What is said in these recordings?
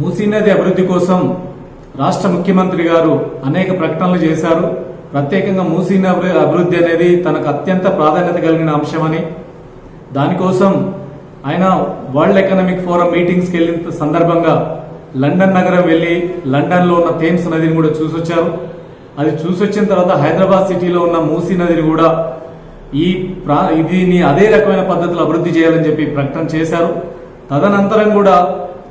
మూసీ నది అభివృద్ధి కోసం రాష్ట్ర ముఖ్యమంత్రి గారు అనేక ప్రకటనలు చేశారు. ప్రత్యేకంగా మూసీ నది అభివృద్ధి అనేది తనకు అత్యంత ప్రాధాన్యత కలిగిన అంశమని. దానికోసం ఆయన వరల్డ్ ఎకనామిక్ ఫోరం మీటింగ్స్కి వెళ్ళిన సందర్భంగా లండన్ నగరం వెళ్ళి లండన్లో ఉన్న థేమ్స్ నదిని కూడా చూసొచ్చారు. అది చూసొచ్చిన తర్వాత హైదరాబాద్ సిటీలో ఉన్న మూసీ నదిని కూడా ఈ ప్రా దీన్ని అదే రకమైన పద్ధతిలో అభివృద్ధి చేయాలని చెప్పి ప్రకటన చేశారు. తదనంతరం కూడా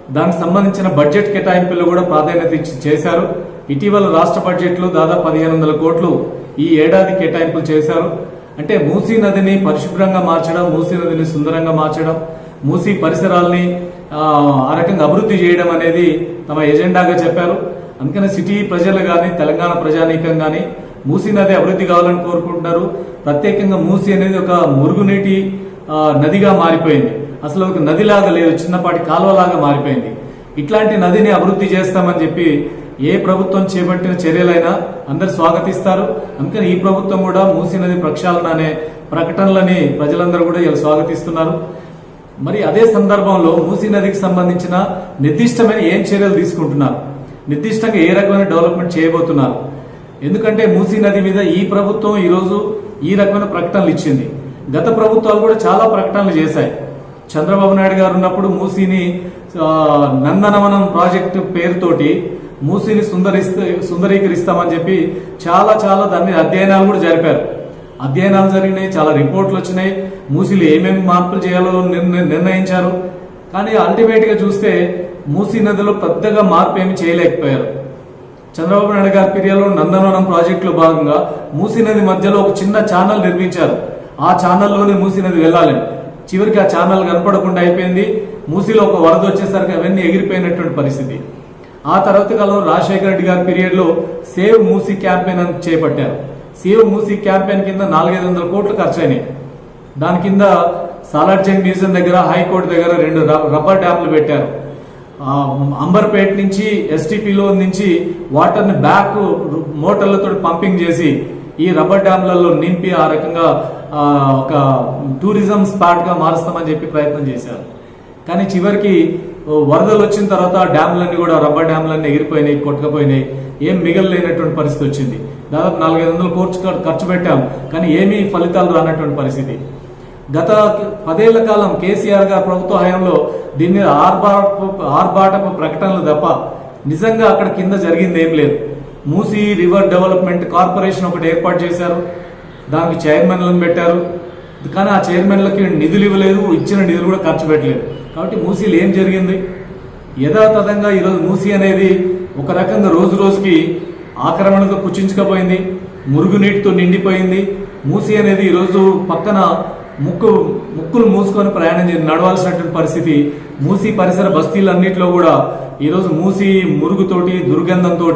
దానికి సంబంధించిన బడ్జెట్ కేటాయింపులు కూడా ప్రాధాన్యత ఇచ్చి చేశారు. ఇటీవల రాష్ట్ర బడ్జెట్లో దాదాపు పదిహేను వందల కోట్లు ఈ ఏడాది కేటాయింపులు చేశారు. అంటే మూసీ నదిని పరిశుభ్రంగా మార్చడం మూసీ నదిని సుందరంగా మార్చడం మూసీ పరిసరాల్ని ఆ, రకంగా అభివృద్ధి చేయడం అనేది తమ ఎజెండాగా చెప్పారు. అందుకని సిటీ ప్రజలు కానీ తెలంగాణ ప్రజానీకం కానీ మూసీ నది అభివృద్ధి కావాలని కోరుకుంటున్నారు. ప్రత్యేకంగా మూసీ అనేది ఒక మురుగునీటి నదిగా మారిపోయింది. అసలు ఒక నదిలాగా లేదు చిన్నపాటి కాలువలాగా మారిపోయింది. ఇట్లాంటి నదిని అభివృద్ధి చేస్తామని చెప్పి ఏ ప్రభుత్వం చేపట్టిన చర్యలైనా అందరు స్వాగతిస్తారు. అందుకని ఈ ప్రభుత్వం కూడా మూసీ నది ప్రక్షాళన అనే ప్రకటనలని ప్రజలందరూ కూడా ఇలా స్వాగతిస్తున్నారు. మరి అదే సందర్భంలో మూసీ నదికి సంబంధించిన నిర్దిష్టమైన ఏం చర్యలు తీసుకుంటున్నారు? నిర్దిష్టంగా ఏ రకమైన డెవలప్మెంట్ చేయబోతున్నారు? ఎందుకంటే మూసీ నది మీద ఈ ప్రభుత్వం ఈరోజు ఈ రకమైన ప్రకటనలు ఇచ్చింది. గత ప్రభుత్వాలు కూడా చాలా ప్రకటనలు చేశాయి. చంద్రబాబు నాయుడు గారు ఉన్నప్పుడు మూసీని నందనవనం ప్రాజెక్టు పేరుతోటి మూసీని సుందరిస్త సుందరీకరిస్తామని చెప్పి చాలా చాలా దాన్ని అధ్యయనాలు కూడా జరిపారు. అధ్యయనాలు జరిగినాయి చాలా రిపోర్ట్లు వచ్చినాయి. మూసీలు ఏమేమి మార్పులు చేయాలో నిర్ణయించారు. కానీ అల్టిమేట్గా చూస్తే మూసీ నదిలో పెద్దగా మార్పు ఏమి చేయలేకపోయారు. చంద్రబాబు నాయుడు గారి పీరియడ్లో నందనవనం ప్రాజెక్టులో భాగంగా మూసీ నది మధ్యలో ఒక చిన్న ఛానల్ నిర్మించారు. ఆ ఛానల్లోనే మూసీ నది వెళ్ళాలని చివరికి ఆ ఛానల్ కనపడకుండా అయిపోయింది. మూసీలో ఒక వరద వచ్చేసరికి అవన్నీ ఎగిరిపోయినటువంటి పరిస్థితి. ఆ తర్వాత కాలంలో రాజశేఖర రెడ్డి గారి పీరియడ్లో సేవ్ మూసీ క్యాంపెయిన్ అని చేపట్టారు. సేవ్ మూసీ క్యాంపెయిన్ కింద నాలుగైదు వందల కోట్లు ఖర్చు అయినాయి దాని కింద సాలార్జంగ్ మ్యూజియం దగ్గర హైకోర్టు దగ్గర రెండు రబ్బర్ డ్యామ్లు పెట్టారు. అంబర్పేట్ నుంచి ఎస్టీపీలో నుంచి వాటర్ని బ్యాక్ మోటార్లతో పంపింగ్ చేసి ఈ రబ్బర్ డ్యామ్లలో నింపి ఆ రకంగా ఒక టూరిజం స్పాట్గా మారుస్తామని చెప్పి ప్రయత్నం చేశారు. కానీ చివరికి వరదలు వచ్చిన తర్వాత డ్యామ్లన్నీ కూడా రబ్బర్ డ్యామ్లన్నీ ఎగిరిపోయినాయి కొట్టుకపోయినాయి. ఏం మిగలలేనటువంటి పరిస్థితి వచ్చింది. దాదాపు నాలుగైదు వందల కోర్చు ఖర్చు పెట్టాం కానీ ఏమీ ఫలితాలు రానటువంటి పరిస్థితి. గత పదేళ్ళ కాలం కేసీఆర్ గారి ప్రభుత్వ హయాంలో దీని మీద ఆర్భాటపు ఆర్భాటపు ప్రకటనలు తప్ప నిజంగా అక్కడ కింద జరిగింది ఏం లేదు. మూసీ రివర్ డెవలప్మెంట్ కార్పొరేషన్ ఒకటి ఏర్పాటు చేశారు. దానికి చైర్మన్లను పెట్టారు. కానీ ఆ చైర్మన్లకి నిధులు ఇవ్వలేదు ఇచ్చిన నిధులు కూడా ఖర్చు పెట్టలేదు. కాబట్టి మూసీలు ఏం జరిగింది? యథాతథంగా ఈరోజు మూసీ అనేది ఒక రకంగా రోజు రోజుకి ఆక్రమణతో కుచించుకపోయింది మురుగునీటితో నిండిపోయింది. మూసీ అనేది ఈరోజు పక్కన ముక్కు ముక్కులు మూసుకొని ప్రయాణం చేసి నడవాల్సినటువంటి పరిస్థితి. మూసీ పరిసర బస్తీలన్నింటిలో కూడా ఈరోజు మూసీ మురుగుతోటి దుర్గంధంతో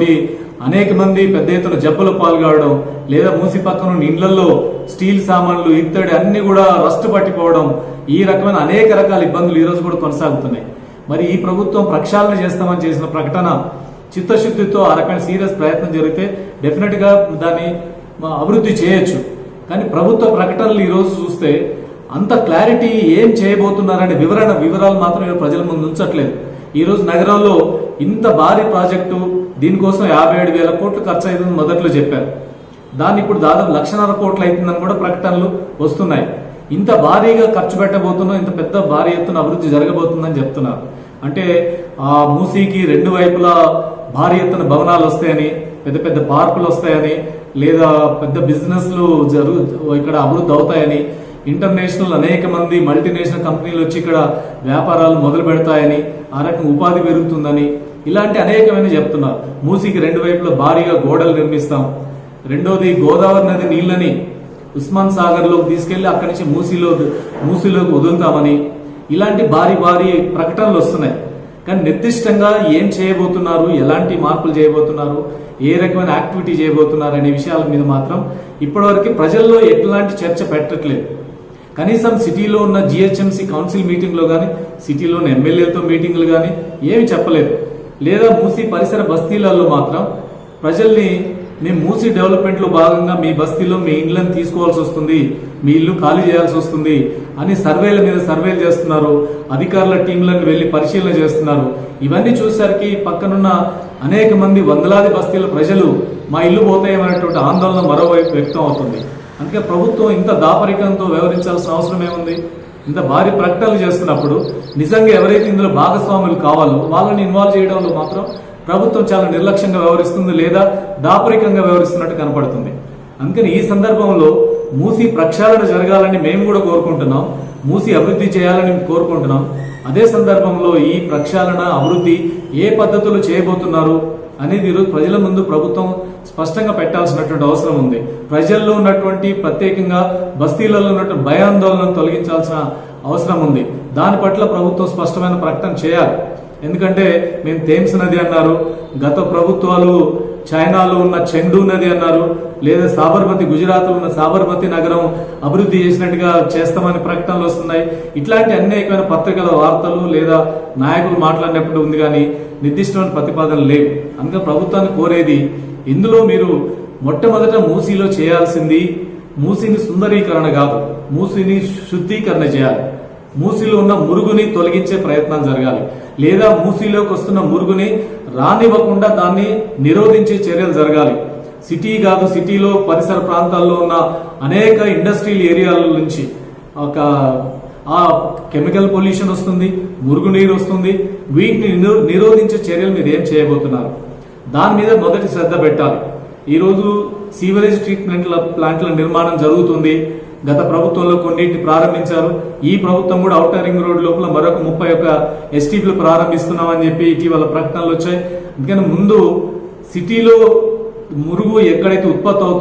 అనేక మంది పెద్ద ఎత్తున జబ్బులు పాల్గొనడం లేదా మూసి పక్కన ఇండ్లలో స్టీల్ సామాన్లు ఇత్తడి అన్ని కూడా రస్ట్ పట్టిపోవడం ఈ రకమైన అనేక రకాల ఇబ్బందులు ఈ రోజు కూడా కొనసాగుతున్నాయి. మరి ఈ ప్రభుత్వం ప్రక్షాళన చేస్తామని చేసిన ప్రకటన చిత్తశుద్ధితో ఆ రకమైన సీరియస్ ప్రయత్నం జరిగితే డెఫినెట్గా దాన్ని అభివృద్ధి చేయొచ్చు. కానీ ప్రభుత్వ ప్రకటనలు ఈ రోజు చూస్తే అంత క్లారిటీ ఏం చేయబోతున్నారనే వివరణ వివరాలు మాత్రం ప్రజల ముందు ఉంచట్లేదు. ఈ రోజు నగరంలో ఇంత భారీ ప్రాజెక్టు దీనికోసం యాభై ఏడు వేల కోట్లు ఖర్చు అయిందని మొదట్లో చెప్పారు. దాన్ని ఇప్పుడు దాదాపు లక్షన్నర కోట్లు అవుతుందని కూడా ప్రకటనలు వస్తున్నాయి. ఇంత భారీగా ఖర్చు పెట్టబోతున్నాం ఇంత పెద్ద భారీ ఎత్తున అభివృద్ధి జరగబోతుందని చెప్తున్నారు. అంటే ఆ మూసీకి రెండు వైపులా భారీ ఎత్తున భవనాలు వస్తాయని పెద్ద పెద్ద పార్కులు వస్తాయని లేదా పెద్ద బిజినెస్లు జరుగు ఇక్కడ అభివృద్ధి అవుతాయని ఇంటర్నేషనల్ అనేక మంది మల్టీనేషనల్ కంపెనీలు వచ్చి ఇక్కడ వ్యాపారాలు మొదలు పెడతాయని ఆ రకం ఉపాధి పెరుగుతుందని ఇలాంటి అనేకమైన చెప్తున్నారు. మూసీకి రెండు వైపులా భారీగా గోడలు నిర్మిస్తాం. రెండోది గోదావరి నది నీళ్ళని ఉస్మాన్ సాగర్లోకి తీసుకెళ్ళి అక్కడి నుంచి మూసీలో మూసీలోకి వదులుతామని ఇలాంటి భారీ భారీ ప్రకటనలు వస్తున్నాయి. కానీ నిర్దిష్టంగా ఏం చేయబోతున్నారు ఎలాంటి మార్పులు చేయబోతున్నారు ఏ రకమైన యాక్టివిటీ చేయబోతున్నారు అనే విషయాల మీద మాత్రం ఇప్పటివరకు ప్రజల్లో ఎట్లాంటి చర్చ పెట్టట్లేదు. కనీసం సిటీలో ఉన్న జిహెచ్ఎంసీ కౌన్సిల్ మీటింగ్లో కానీ సిటీలో ఉన్న ఎమ్మెల్యేలతో మీటింగ్లు కానీ ఏమి చెప్పలేదు. లేదా మూసి పరిసర బస్తీలలో మాత్రం ప్రజల్ని మేము మూసి డెవలప్మెంట్లో భాగంగా మీ బస్తీలో మీ ఇండ్లను తీసుకోవాల్సి వస్తుంది మీ ఇల్లు ఖాళీ చేయాల్సి వస్తుంది అని సర్వేల మీద సర్వేలు చేస్తున్నారు అధికారుల టీంలను వెళ్ళి పరిశీలన చేస్తున్నారు. ఇవన్నీ చూసేసరికి పక్కనున్న అనేక మంది వందలాది బస్తీల ప్రజలు మా ఇల్లు పోతాయేమనేటువంటి ఆందోళన మరోవైపు వ్యక్తం అవుతుంది. అందుకే ప్రభుత్వం ఇంత దాపరికంతో వ్యవహరించాల్సిన అవసరం ఏముంది? ఇంత భారీ ప్రకటనలు చేస్తున్నప్పుడు నిజంగా ఎవరైతే ఇందులో భాగస్వాములు కావాలో వాళ్ళని ఇన్వాల్వ్ చేయడంలో మాత్రం ప్రభుత్వం చాలా నిర్లక్ష్యంగా వ్యవహరిస్తుంది లేదా దాపరికంగా వ్యవహరిస్తున్నట్టు కనపడుతుంది. అందుకని ఈ సందర్భంలో మూసి ప్రక్షాళన జరగాలని మేము కూడా కోరుకుంటున్నాం. మూసి అభివృద్ధి చేయాలని కోరుకుంటున్నాం. అదే సందర్భంలో ఈ ప్రక్షాళన అభివృద్ధి ఏ పద్ధతులు చేయబోతున్నారు అనేది ఈరోజు ప్రజల ముందు ప్రభుత్వం స్పష్టంగా పెట్టాల్సినటువంటి అవసరం ఉంది. ప్రజల్లో ఉన్నటువంటి ప్రత్యేకంగా బస్తీలలో ఉన్నటువంటి భయాందోళనను తొలగించాల్సిన అవసరం ఉంది. దాని పట్ల ప్రభుత్వం స్పష్టమైన ప్రకటన చేయాలి. ఎందుకంటే మేము థేమ్స్ నది అన్నారు గత ప్రభుత్వాలు చైనాలో ఉన్న చెండు నది అన్నారు లేదా సాబర్మతి గుజరాత్లో ఉన్న సాబర్మతి నగరం అభివృద్ధి చేసినట్టుగా చేస్తామని ప్రకటనలు వస్తున్నాయి. ఇట్లాంటి అనేకమైన పత్రికల వార్తలు లేదా నాయకులు మాట్లాడినప్పుడు ఉంది కానీ నిర్దిష్టమైన ప్రతిపాదనలు లేవు. అందుకే ప్రభుత్వాన్ని కోరేది ఇందులో మీరు మొట్టమొదట మూసీలో చేయాల్సింది మూసీని సుందరీకరణ కాదు మూసీని శుద్ధీకరణ చేయాలి. మూసీలో ఉన్న మురుగుని తొలగించే ప్రయత్నం జరగాలి. లేదా మూసీలోకి వస్తున్న మురుగుని రానివ్వకుండా దాన్ని నిరోధించే చర్యలు జరగాలి. సిటీ కాదు సిటీలో పరిసర ప్రాంతాల్లో ఉన్న అనేక ఇండస్ట్రియల్ ఏరియాల నుంచి ఒక ఆ కెమికల్ పొల్యూషన్ వస్తుంది మురుగునీరు వస్తుంది వీటిని నిరో- నిరోధించే చర్యలు మీరు ఏం చేయబోతున్నారు? దాని మీద మొదటి శ్రద్ధ పెట్టాలి. ఈరోజు సీవరేజ్ ట్రీట్మెంట్ల ప్లాంట్ల నిర్మాణం జరుగుతుంది. గత ప్రభుత్వంలో కొన్నింటిని ప్రారంభించారు. ఈ ప్రభుత్వం కూడా అవుటర్ రింగ్ రోడ్ లోపల మరొక ముప్పై ఒక్క ఎస్టీపీలు ప్రారంభిస్తున్నామని చెప్పి ఇటీవల ప్రకటనలు వచ్చాయి. అందుకని ముందు సిటీలో మురుగు ఎక్కడైతే ఉత్పత్తి అవుతుందో